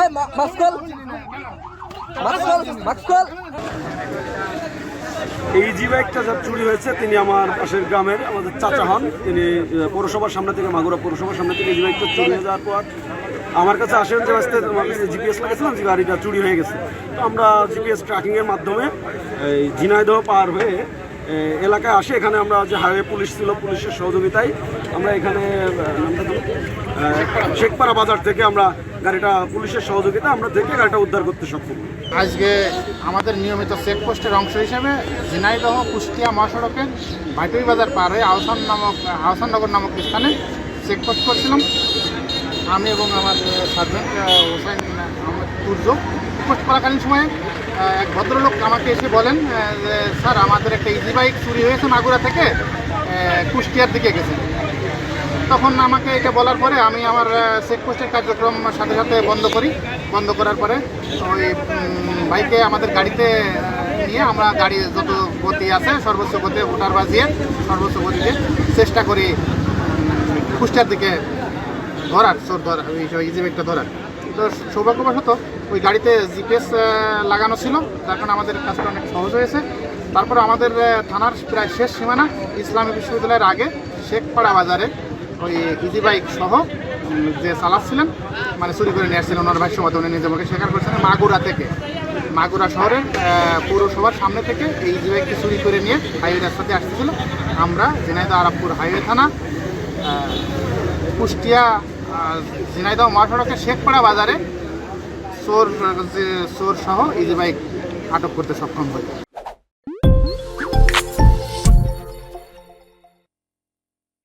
এই মাস্কল মাস্কল মাস্কল জি যার চুরি হয়েছে, তিনি আমার পাশের গ্রামের আমাদের চাচা হন। তিনি পৌরসভার সামনে থেকে, মাগুরা পৌরসভার সামনে থেকে এই জি বাইকটা চুরি হয়ে যাওয়ার পর আমার কাছে আসেন যে আসতে তোমার কাছে জিপিএস লাগাইছিলাম, যে গাড়িটা চুরি হয়ে গেছে। তো আমরা জিপিএস ট্র্যাকিংয়ের মাধ্যমে এই ঝিনাইদহ পার হয়ে এলাকায় আসে। এখানে আমরা যে হাইওয়ে পুলিশ ছিল পুলিশের সহযোগিতায় আমরা এখানে শেখপাড়া বাজার থেকে আমরা গাড়িটা পুলিশের সহযোগিতা আমরা থেকে গাড়িটা উদ্ধার করতে সক্ষম। আজকে আমাদের নিয়মিত চেকপোস্টের অংশ হিসেবে ঝিনাইদহ, কুষ্টিয়া মহাসড়কের ভাইটুই বাজার পার হয়ে আহসান নামক আহসাননগর নামক স্থানে চেকপোস্ট করছিলাম। আমি এবং আমার সার্জেন্ট হোসেন আহমেদ সূর্য পোস্ট করাকালীন সময়ে এক ভদ্রলোক আমাকে এসে বলেন স্যার, আমাদের একটা ইজি বাইক চুরি হয়েছে মাগুরা থেকে কুষ্টিয়ার দিকে গেছে। তখন আমাকে এটা বলার পরে আমি আমার চেকপোস্টের কার্যক্রম সাথে সাথে বন্ধ করি। বন্ধ করার পরে ওই বাইকে আমাদের গাড়িতে নিয়ে আমরা গাড়ি যত গতি আছে, সর্বোচ্চ গতি ওটার বাজিয়ে, সর্বোচ্চ গতিতে চেষ্টা করি কুষ্টিয়ার দিকে ধরার, চোর ধরার ইজি বাইকটা ধরার। তো সৌভাগ্যবশত ওই গাড়িতে জিপিএস লাগানো ছিল। তার কারণে আমাদের কাজটা অনেক সহজ হয়েছে। তারপর আমাদের থানার প্রায় শেষ সীমানা ইসলামী বিশ্ববিদ্যালয়ের আগে, শেখপাড়া বাজারে ওই ইজি বাইক সহ যে চালাচ্ছিলেন মানে চুরি করে নিয়ে আসছিলেন, ওনার ভাষ্য মতো উনি নিজে মুখে স্বীকার করছিলেন মাগুরা থেকে। মাগুরা শহরের পৌরসভার সামনে থেকে এই ইজি বাইকটি চুরি করে নিয়ে হাইওয়ে রাস্তাতে আসতেছিল। আমরা, ঝিনাইদহ আরবপুর হাইওয়ে থানা কুষ্টিয়া ঝিনাইদহ মহাসড়কের শেখপাড়া বাজারে। চোর চোর সহ ইজি বাইক আটক করতে সক্ষম হই